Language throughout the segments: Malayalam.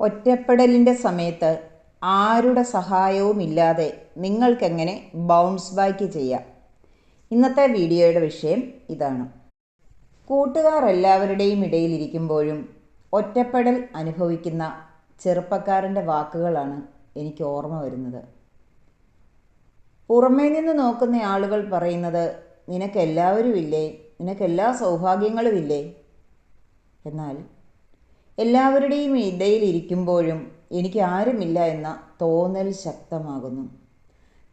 ഒറ്റപ്പെടലിന്റെ സമയത്ത് ആരുടെ സഹായവുമില്ലാതെ നിങ്ങൾക്കെങ്ങനെ ബൗൺസ് ബാക്ക് ചെയ്യാം? ഇന്നത്തെ വീഡിയോയുടെ വിഷയം ഇതാണ്. കൂട്ടുകാർ എല്ലാവരുടെയും ഇടയിലിരിക്കുമ്പോഴും ഒറ്റപ്പെടൽ അനുഭവിക്കുന്ന ചെറുപ്പക്കാരന്റെ വാക്കുകളാണ് എനിക്ക് ഓർമ്മ വരുന്നത്. പുറമേ നിന്ന് നോക്കുന്ന ആളുകൾ പറയുന്നത് നിനക്കെല്ലാവരും ഇല്ലേ നിനക്കെല്ലാ സൗഭാഗ്യങ്ങളും ഇല്ലേ എന്നാൽ എല്ലാവരുടെയും ഇടയിൽ ഇരിക്കുമ്പോഴും എനിക്ക് ആരുമില്ല എന്ന തോന്നൽ ശക്തമാകുന്നു.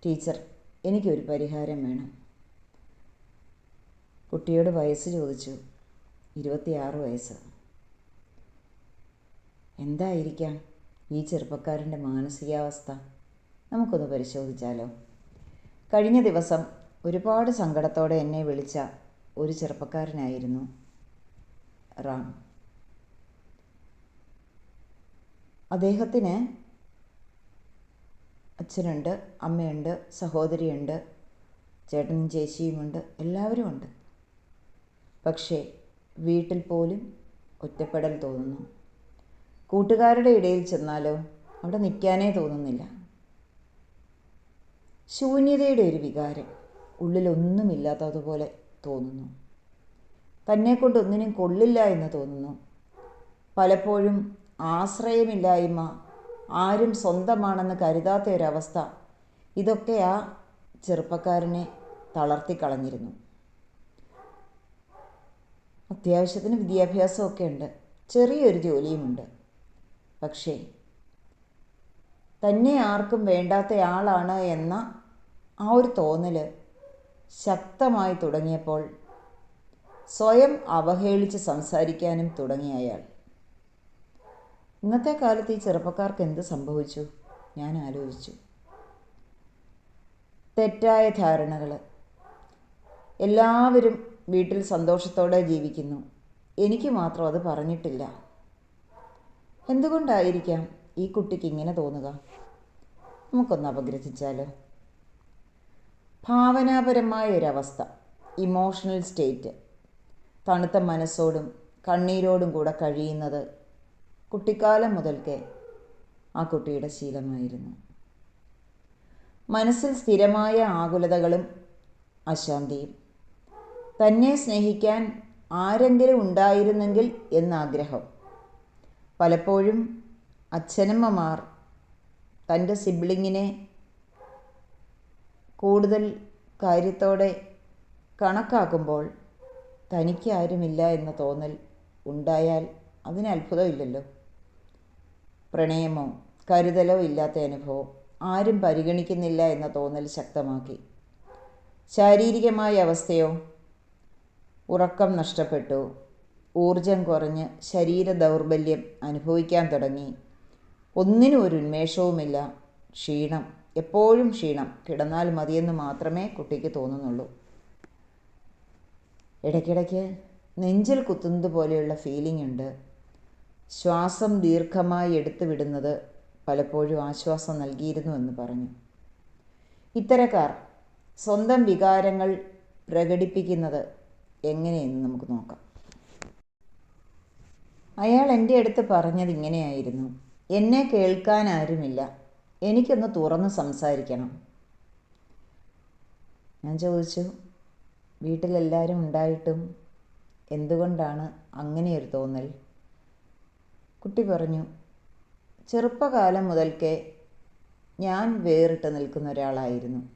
ടീച്ചർ എനിക്കൊരു പരിഹാരം വേണം. കുട്ടിയോട് വയസ്സ് ചോദിച്ചു. ഇരുപത്തിയാറ് വയസ്സ്. എന്തായിരിക്കാം ഈ ചെറുപ്പക്കാരന്റെ മാനസികാവസ്ഥ? നമുക്കൊന്ന് പരിശോധിച്ചാലോ? കഴിഞ്ഞ ദിവസം ഒരുപാട് സങ്കടത്തോടെ എന്നെ വിളിച്ച ഒരു ചെറുപ്പക്കാരനായിരുന്നു റാം. അദ്ദേഹത്തിന് അച്ഛനുണ്ട് അമ്മയുണ്ട് സഹോദരിയുണ്ട് ചേട്ടനും ചേച്ചിയുമുണ്ട് എല്ലാവരുമുണ്ട്. പക്ഷേ വീട്ടിൽ പോലും ഒറ്റപ്പെടൽ തോന്നുന്നു. കൂട്ടുകാരുടെ ഇടയിൽ ചെന്നാലോ അവിടെ നിൽക്കാനേ തോന്നുന്നില്ല. ശൂന്യതയുടെ ഒരു വികാരം ഉള്ളിലൊന്നുമില്ലാത്തതുപോലെ തോന്നുന്നു. തന്നെ കൊണ്ട് ഒന്നിനും കൊള്ളില്ല എന്ന് തോന്നുന്നു. പലപ്പോഴും ആശ്രയമില്ലായ്മ. ആരും സ്വന്തമാണെന്ന് കരുതാത്ത ഒരവസ്ഥ. ഇതൊക്കെ ആ ചെറുപ്പക്കാരനെ തളർത്തിക്കളഞ്ഞിരുന്നു. അത്യാവശ്യത്തിന് വിദ്യാഭ്യാസമൊക്കെ ഉണ്ട്. ചെറിയൊരു ജോലിയുമുണ്ട്. പക്ഷേ തന്നെ ആർക്കും വേണ്ടാത്തയാളാണ് എന്ന ആ ഒരു തോന്നൽ ശക്തമായി തുടങ്ങിയപ്പോൾ സ്വയം അവഹേളിച്ച് സംസാരിക്കാനും തുടങ്ങിയ അയാൾ. ഇന്നത്തെ കാലത്ത് ഈ ചെറുപ്പക്കാർക്ക് എന്ത് സംഭവിച്ചു? ഞാൻ ആലോചിച്ചു. തെറ്റായ ധാരണകൾ എല്ലാവരും വീട്ടിൽ സന്തോഷത്തോടെ ജീവിക്കുന്നു. എനിക്ക് മാത്രം അത് പറഞ്ഞിട്ടില്ല. എന്തുകൊണ്ടായിരിക്കാം ഈ കുട്ടിക്ക് ഇങ്ങനെ തോന്നുക? നമുക്കൊന്ന് അപഗ്രഥിച്ചാലോ? ഭാവനാപരമായ ഒരവസ്ഥ. Emotional state. തണുത്ത മനസ്സോടും കണ്ണീരോടും കൂടെ കഴിയുന്നത് കുട്ടിക്കാലം മുതൽക്കേ ആ കുട്ടിയുടെ ശീലമായിരുന്നു. മനസ്സിൽ സ്ഥിരമായ ആകുലതകളും അശാന്തിയും. തന്നെ സ്നേഹിക്കാൻ ആരെങ്കിലും ഉണ്ടായിരുന്നെങ്കിൽ എന്നാഗ്രഹം. പലപ്പോഴും അച്ഛനമ്മമാർ തന്റെ സിബ്ലിങ്ങിനെ കൂടുതൽ കാര്യത്തോടെ കണക്കാക്കുമ്പോൾ തനിക്ക് ആരുമില്ല എന്ന തോന്നൽ ഉണ്ടായാൽ അതിന് അത്ഭുതമില്ലല്ലോ. പ്രണയമോ കരുതലോ ഇല്ലാത്ത അനുഭവം ആരും പരിഗണിക്കുന്നില്ല എന്ന തോന്നൽ ശക്തമാക്കി. ശാരീരികമായ അവസ്ഥയോ? ഉറക്കം നഷ്ടപ്പെട്ടു. ഊർജം കുറഞ്ഞ് ശരീര ദൗർബല്യം അനുഭവിക്കാൻ തുടങ്ങി. ഒന്നിനും ഒരു ഉന്മേഷവുമില്ല. ക്ഷീണം എപ്പോഴും ക്ഷീണം. കിടന്നാൽ മതിയെന്ന് മാത്രമേ കുട്ടിക്ക് തോന്നുന്നുള്ളൂ. ഇടയ്ക്കിടയ്ക്ക് നെഞ്ചിൽ കുത്തുന്നത് പോലെയുള്ള ഫീലിംഗ് ഉണ്ട്. ശ്വാസം ദീർഘമായി എടുത്തു വിടുന്നത് പലപ്പോഴും ആശ്വാസം നൽകിയിരുന്നുവെന്ന് പറഞ്ഞു. ഇത്തരക്കാർ സ്വന്തം വികാരങ്ങൾ പ്രകടിപ്പിക്കുന്നത് എങ്ങനെയെന്ന് നമുക്ക് നോക്കാം. അയാൾ എന്റെ അടുത്ത് പറഞ്ഞത് ഇങ്ങനെയായിരുന്നു. എന്നെ കേൾക്കാൻ ആരുമില്ല. എനിക്കൊന്ന് തുറന്ന് സംസാരിക്കണം. ഞാൻ ചോദിച്ചു വീട്ടിലെല്ലാവരും ഉണ്ടായിട്ടും എന്തുകൊണ്ടാണ് അങ്ങനെയൊരു തോന്നൽ? കുട്ടി പറഞ്ഞു ചെറുപ്പകാലം മുതൽക്കേ ഞാൻ വേറിട്ട് നിൽക്കുന്ന ഒരാളായിരുന്നു.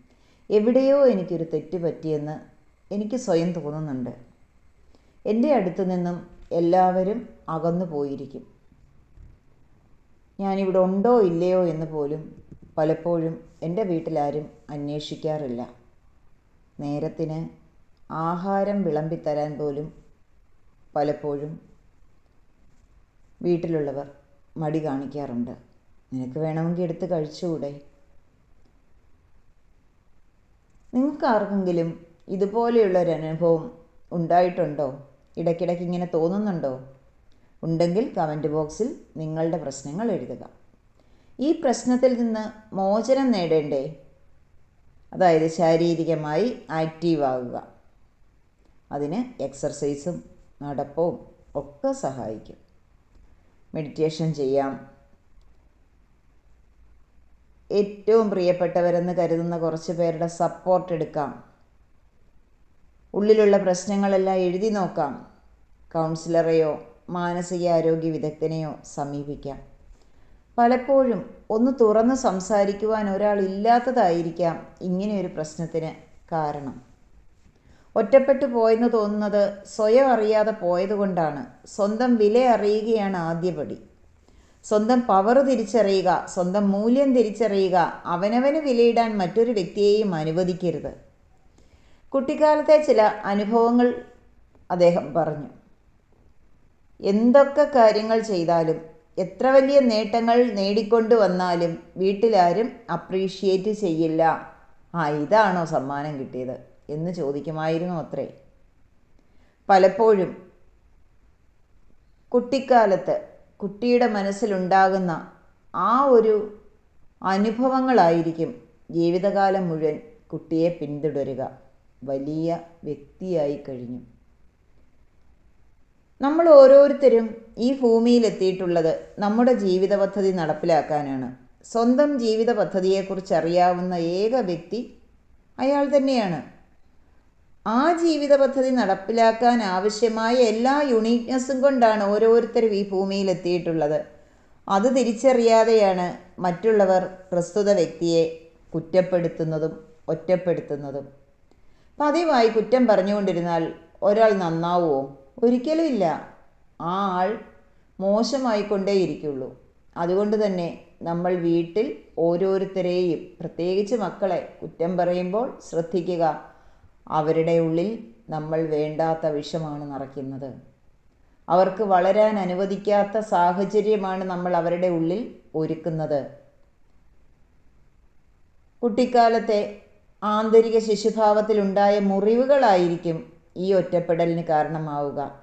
എവിടെയോ എനിക്കൊരു തെറ്റ് പറ്റിയെന്ന് എനിക്ക് സ്വയം തോന്നുന്നുണ്ട്. എന്റെ അടുത്ത് നിന്നും എല്ലാവരും അകന്നു പോയിരിക്കും. ഞാനിവിടെ ഉണ്ടോ ഇല്ലയോ എന്ന് പോലും പലപ്പോഴും എന്റെ വീട്ടിലാരും അന്വേഷിക്കാറില്ല. നേരത്തിന് ആഹാരം വിളമ്പിത്തരാൻ പോലും പലപ്പോഴും വീട്ടിലുള്ളവർ മടി കാണിക്കാറുണ്ട്. നിനക്ക് വേണമെങ്കിൽ എടുത്ത് കഴിച്ചുകൂടെ? നിങ്ങൾക്ക് ആർക്കെങ്കിലും ഇതുപോലെയുള്ള ഒരു അനുഭവം ഉണ്ടായിട്ടുണ്ടോ? ഇടയ്ക്കിടയ്ക്ക് ഇങ്ങനെ തോന്നുന്നുണ്ടോ? ഉണ്ടെങ്കിൽ കമന്റ് ബോക്സിൽ നിങ്ങളുടെ പ്രശ്നങ്ങൾ എഴുതുക. ഈ പ്രശ്നത്തിൽ നിന്ന് മോചനം നേടേണ്ടേ? അതായത് ശാരീരികമായി ആക്റ്റീവ് ആകുക അതിന് എക്സർസൈസും നടപ്പവും ഒക്കെ സഹായിക്കും. മെഡിറ്റേഷൻ ചെയ്യാം. ഏറ്റവും പ്രിയപ്പെട്ടവരെന്ന് കരുതുന്ന കുറച്ച് പേരുടെ സപ്പോർട്ട് എടുക്കാം. ഉള്ളിലുള്ള പ്രശ്നങ്ങളെല്ലാം എഴുതി നോക്കാം. കൗൺസിലറെയോ മാനസികാരോഗ്യ വിദഗ്ധനെയോ സമീപിക്കാം. പലപ്പോഴും ഒന്ന് തുറന്ന് സംസാരിക്കുവാൻ ഒരാളില്ലാത്തതായിരിക്കാം ഇങ്ങനെയൊരു പ്രശ്നത്തിന് കാരണം. ഒറ്റപ്പെട്ടു പോയെന്ന് തോന്നുന്നത് സ്വയം അറിയാതെ പോയതുകൊണ്ടാണ് സ്വന്തം വില അറിയുകയാണ് ആദ്യപടി. സ്വന്തം പവർ തിരിച്ചറിയുക സ്വന്തം മൂല്യം തിരിച്ചറിയുക അവനവന് വിലയിടാൻ മറ്റൊരു വ്യക്തിയെയും അനുവദിക്കരുത്. കുട്ടിക്കാലത്തെ ചില അനുഭവങ്ങൾ അദ്ദേഹം പറഞ്ഞു. എന്തൊക്കെ കാര്യങ്ങൾ ചെയ്താലും എത്ര വലിയ നേട്ടങ്ങൾ നേടിക്കൊണ്ട് വന്നാലും വീട്ടിലാരും അപ്രീഷിയേറ്റ് ചെയ്യില്ല. ആ ഇതാണോ സമ്മാനം കിട്ടിയത്. എന്ന് ചോദിക്കുമായിരുന്നു അത്രേ. പലപ്പോഴും കുട്ടിക്കാലത്ത് കുട്ടിയുടെ മനസ്സിലുണ്ടാകുന്ന ആ ഒരു അനുഭവങ്ങളായിരിക്കും ജീവിതകാലം മുഴുവൻ കുട്ടിയെ പിന്തുടരുക. വലിയ വ്യക്തിയായി കഴിഞ്ഞു. നമ്മൾ ഓരോരുത്തരും ഈ ഭൂമിയിലെത്തിയിട്ടുള്ളത് നമ്മുടെ ജീവിത പദ്ധതി നടപ്പിലാക്കാനാണ്. സ്വന്തം ജീവിത പദ്ധതിയെക്കുറിച്ച് അറിയാവുന്ന ഏക വ്യക്തി അയാൾ തന്നെയാണ്. ആ ജീവിത പദ്ധതി നടപ്പിലാക്കാൻ ആവശ്യമായ എല്ലാ യുണീക്നെസ്സും കൊണ്ടാണ് ഓരോരുത്തരും ഈ ഭൂമിയിൽ എത്തിയിട്ടുള്ളത്. അത് തിരിച്ചറിയാതെയാണ് മറ്റുള്ളവർ പ്രസ്തുത വ്യക്തിയെ കുറ്റപ്പെടുത്തുന്നതും ഒറ്റപ്പെടുത്തുന്നതും. പതിവായി കുറ്റം പറഞ്ഞുകൊണ്ടിരുന്നാൽ ഒരാൾ നന്നാവുമോ ഒരിക്കലും ഇല്ല. ആ ആൾ മോശമായിക്കൊണ്ടേയിരിക്കുള്ളൂ. അതുകൊണ്ട് തന്നെ നമ്മൾ വീട്ടിൽ ഓരോരുത്തരെയും പ്രത്യേകിച്ച് മക്കളെ കുറ്റം പറയുമ്പോൾ ശ്രദ്ധിക്കുക. അവരുടെ ഉള്ളിൽ നമ്മൾ വേണ്ടാത്ത വിഷമാണ് നിറയ്ക്കുന്നത്. അവർക്ക് വളരാൻ അനുവദിക്കാത്ത സാഹചര്യമാണ് നമ്മൾ അവരുടെ ഉള്ളിൽ ഒരുക്കുന്നത്. കുട്ടിക്കാലത്തെ ആന്തരിക ശിശുഭാവത്തിലുണ്ടായ മുറിവുകളായിരിക്കും ഈ ഒറ്റപ്പെടലിന് കാരണമാവുക.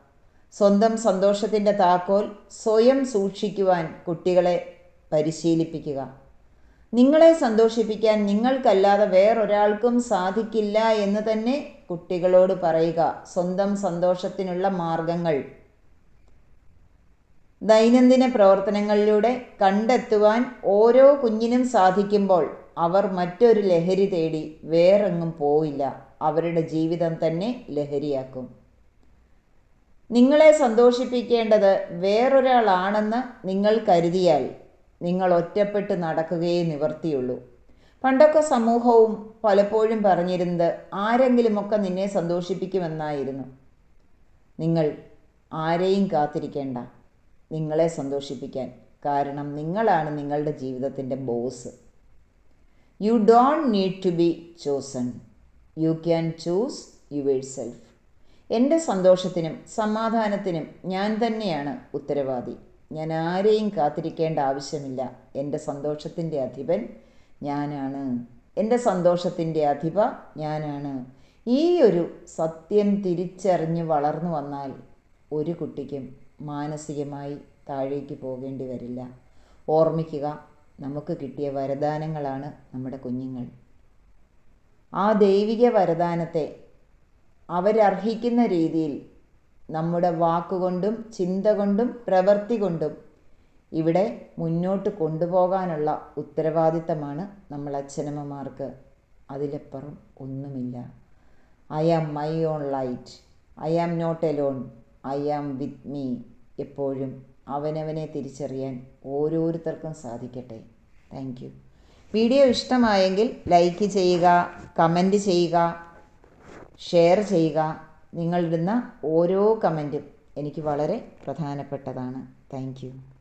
സ്വന്തം സന്തോഷത്തിന്റെ താക്കോൽ സ്വയം സൂക്ഷിക്കുവാൻ കുട്ടികളെ പരിശീലിപ്പിക്കുക. നിങ്ങളെ സന്തോഷിപ്പിക്കാൻ നിങ്ങൾക്കല്ലാതെ വേറൊരാൾക്കും സാധിക്കില്ല എന്ന് തന്നെ കുട്ടികളോട് പറയുക. സ്വന്തം സന്തോഷത്തിനുള്ള മാർഗങ്ങൾ. ദൈനംദിന പ്രവർത്തനങ്ങളിലൂടെ കണ്ടെത്തുവാൻ ഓരോ കുഞ്ഞിനും സാധിക്കുമ്പോൾ അവർ മറ്റൊരു ലഹരി തേടി വേറെങ്ങും പോവില്ല. അവരുടെ ജീവിതം തന്നെ ലഹരിയാക്കും. നിങ്ങളെ സന്തോഷിപ്പിക്കേണ്ടത് വേറൊരാളാണെന്ന് നിങ്ങൾ കരുതിയാൽ നിങ്ങൾ ഒറ്റപ്പെട്ട് നടക്കുകയേ നിവർത്തിയുള്ളൂ. പണ്ടൊക്കെ സമൂഹവും പലപ്പോഴും പറഞ്ഞിരുന്നത് ആരെങ്കിലുമൊക്കെ നിന്നെ സന്തോഷിപ്പിക്കുമെന്നായിരുന്നു. നിങ്ങൾ ആരെയും കാത്തിരിക്കേണ്ട. നിങ്ങളെ സന്തോഷിപ്പിക്കാൻ. കാരണം നിങ്ങളാണ് നിങ്ങളുടെ ജീവിതത്തിന്റെ boss. You don't need to be chosen you can choose yourself എന്റെ സന്തോഷത്തിനും സമാധാനത്തിനും ഞാൻ തന്നെയാണ് ഉത്തരവാദി. ഞാൻ ആരെയും കാത്തിരിക്കേണ്ട ആവശ്യമില്ല. എന്റെ സന്തോഷത്തിന്റെ അധിപൻ ഞാനാണ്. എന്റെ സന്തോഷത്തിന്റെ അധിപ ഞാനാണ്. ഈ ഒരു സത്യം തിരിച്ചറിഞ്ഞ് വളർന്നു വന്നാൽ ഒരു കുട്ടിക്കും മാനസികമായി താഴേക്ക് പോകേണ്ടി വരില്ല. ഓർമ്മിക്കുക നമുക്ക് കിട്ടിയ വരദാനങ്ങളാണ് നമ്മുടെ കുഞ്ഞുങ്ങൾ. ആ ദൈവിക വരദാനത്തെ അവരർഹിക്കുന്ന രീതിയിൽ നമ്മുടെ വാക്കുകൊണ്ടും ചിന്ത കൊണ്ടും പ്രവൃത്തി കൊണ്ടും ഇവിടെ മുന്നോട്ട് കൊണ്ടുപോകാനുള്ള ഉത്തരവാദിത്തമാണ് നമ്മൾ അച്ഛനമ്മമാർക്ക്. അതിലപ്പുറം ഒന്നുമില്ല. I am my own light I am not alone I am with me എപ്പോഴും അവനവനെ തിരിച്ചറിയാൻ ഓരോരുത്തർക്കും സാധിക്കട്ടെ. താങ്ക് യു വീഡിയോ ഇഷ്ടമായെങ്കിൽ ലൈക്ക് ചെയ്യുക കമന്റ് ചെയ്യുക ഷെയർ ചെയ്യുക നിങ്ങളിടുന്ന ഓരോ കമന്റും എനിക്ക് വളരെ പ്രധാനപ്പെട്ടതാണ്. താങ്ക്